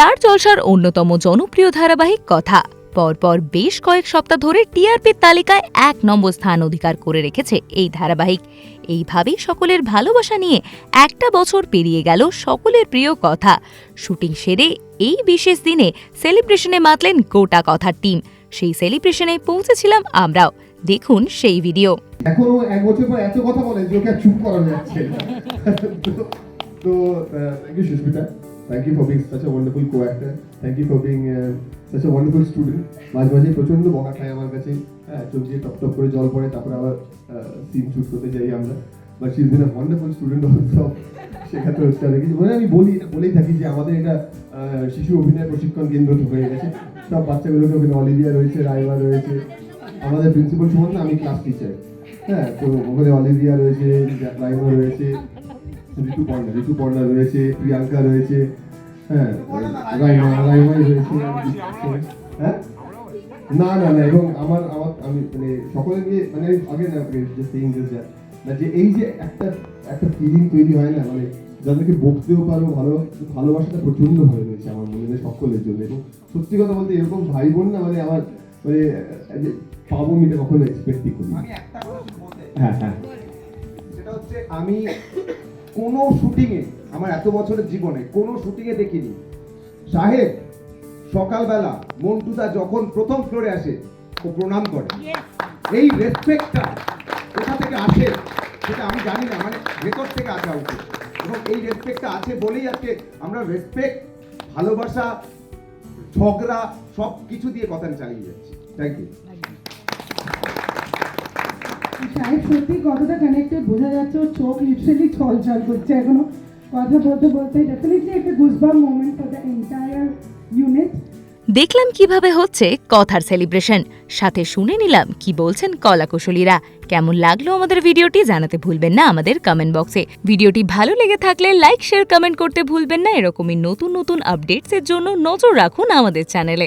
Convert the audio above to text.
Star জলসার অন্যতম জনপ্রিয় ধারাবাহিক কথা। পরপর বেশ কয়েক সপ্তাহ ধরে টিআরপির তালিকায় এক নম্বর স্থান অধিকার করে রেখেছে এই ধারাবাহিক। এইভাবেই সকলের ভালোবাসা নিয়ে একটা বছর পেরিয়ে গেল সকলের প্রিয় কথা। শুটিং সেরে এই বিশেষ দিনে সেলিব্রেশনে মাতলেন গোটা কথার টিম। সেই সেলিব্রেশনে পৌঁছেছিলাম আমরাও। দেখুন সেই ভিডিও। এখনও এক বছর পর এত কথা বলে যে ওকে চুপ করানো যাচ্ছে তো- Susmita. Thank you for being such a wonderful co actor thank you for being such a wonderful student মাঝে মাঝে প্রচণ্ড বকা খায় আমার কাছে। হ্যাঁ চোখ দিয়ে টপ টপ করে জল পড়ে, তারপরে আবার সিন শুট করতে যাই আমরা। But she is been a wonderful student also শেখাতে হচ্ছে অনেক কিছু। মানে আমি বলি, এটা বলেই থাকি যে আমাদের এটা শিশু অভিনয় প্রশিক্ষণ কেন্দ্র হয়ে গেছে। সব বাচ্চাগুলোকে ওখানে অলিভিয়া রয়েছে, রাইমা রয়েছে। আমাদের প্রিন্সিপাল সুমন আমি ক্লাস টিচার হ্যাঁ তো ওখানে অলিভিয়া রয়েছে, রাইমা রয়েছে, ঋতু পর্ণা ঋতু পর্ণা রয়েছে, প্রিয়াঙ্কা রয়েছে। হ্যাঁ রাইমা রাইমাই হ্যাঁ না না না এবং আমার আমার আমি মানে সকলে নিয়ে মানে আগে না যে সেইং না যে এই যে একটা একটা ফিলিং তৈরি হয় না মানে যাদেরকে বকতেও পারো ভালো ভালোবাসাটা প্রচণ্ড হয়ে রয়েছে আমার মনে হয় সকলের জন্য এবং সত্যি কথা বলতে এরকম ভাই বোন না মানে আমার মানে পাবো আমি কখনো এক্সপেক্টই করি। হ্যাঁ হ্যাঁ সেটা হচ্ছে আমি কোনো শুটিংয়ে আমার এত বছরের জীবনে কোনো শুটিংয়ে দেখিনি। সাহেব সকালবেলা মন্টুদা যখন প্রথম ফ্লোরে আসে ও প্রণাম করে। এই রেসপেক্টটা কোথা থেকে আসে সেটা আমি জানি না মানে ভেতর থেকে আসা উচিত। এবং এই রেসপেক্টটা আছে বলেই আজকে আমরা রেসপেক্ট ভালোবাসা ঝগড়া সব কিছু দিয়ে কথা চালিয়ে যাচ্ছি। থ্যাংক ইউ সত্যি কতটা কানেক্টেড বোঝা যাচ্ছে চোখ করছে এখনও। কথা বলতে বলতে ডেফিনেটলি একটা goosebump moment for the entire unit দেখলাম কীভাবে হচ্ছে কথার সেলিব্রেশন সাথে শুনে নিলাম কি বলছেন কলাকুশলীরা। কেমন লাগল আমাদের ভিডিওটি জানাতে ভুলবেন না আমাদের কমেন্ট বক্সে ভিডিওটি ভালো লেগে থাকলে লাইক শেয়ার কমেন্ট করতে ভুলবেন না। এরকমই নতুন নতুন আপডেটসের জন্য নজর রাখুন আমাদের চ্যানেলে